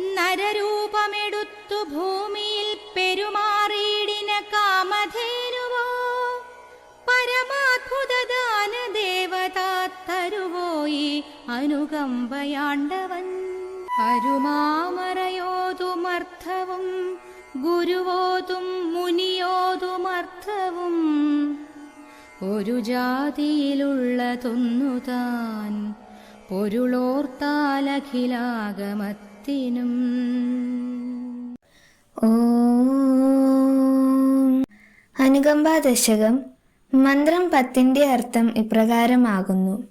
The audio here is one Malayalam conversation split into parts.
നരരൂപമെടുത്തു ഭൂമിയിൽ പെരുമാറിയിടിന കാമധേനുവോ? പരമാത്ഭുതദാന ദേവതാത്തരുവോയി അനുകമ്പയാണ്ടവൻ. അരുമാമറയോതുമർത്ഥവും ഗുരുവോതും മുനിയോതുമർത്ഥവും ഒരു ജാതിയിലുള്ളതൊന്നു താൻ അനുകമ്പ അനുകമ്പാ ദശകം മന്ത്രം പത്തിന്റെ അർത്ഥം ഇപ്രകാരമാകുന്നു.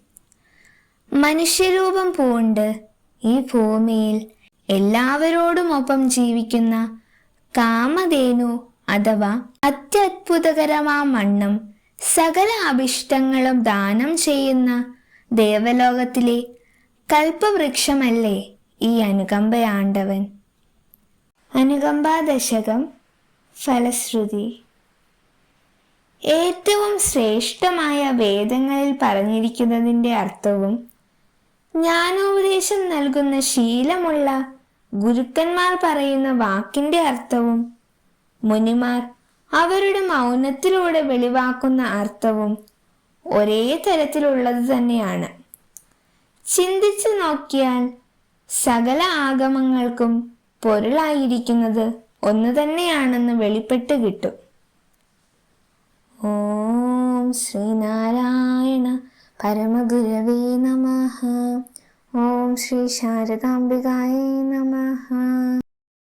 മനുഷ്യരൂപം പൂണ്ട് ഈ ഭൂമിയിൽ എല്ലാവരോടുമൊപ്പം ജീവിക്കുന്ന കാമധേനു അഥവാ അത്യത്ഭുതകരമാ മണ്ണും സകല അഭിഷ്ടങ്ങളും ദാനം ചെയ്യുന്ന ദേവലോകത്തിലെ കൽപ്പവൃക്ഷമല്ലേ? ഈ അനുകമ്പയാണ്ടവൻ. അനുകമ്പാദശകം ഫലശ്രുതി. ഏറ്റവും ശ്രേഷ്ഠമായ വേദങ്ങളിൽ പറഞ്ഞിരിക്കുന്നതിന്റെ അർത്ഥവും ജ്ഞാനോപദേശം നൽകുന്ന ശീലമുള്ള ഗുരുക്കന്മാർ പറയുന്ന വാക്കിന്റെ അർത്ഥവും മുനിമാർ അവരുടെ മൗനത്തിലൂടെ വെളിവാക്കുന്ന അർത്ഥവും ഒരേ തരത്തിലുള്ളത് തന്നെയാണ്. ചിന്തിച്ചു നോക്കിയാൽ സകല ആഗമങ്ങൾക്കും പൊരുളായിരിക്കുന്നത് ഒന്ന് തന്നെയാണെന്ന് വെളിപ്പെട്ട് കിട്ടും. ഓം ശ്രീനാരായണ പരമഗുരവേ നമ. ഓം ശ്രീ ശാരദാംബികായ നമഃ.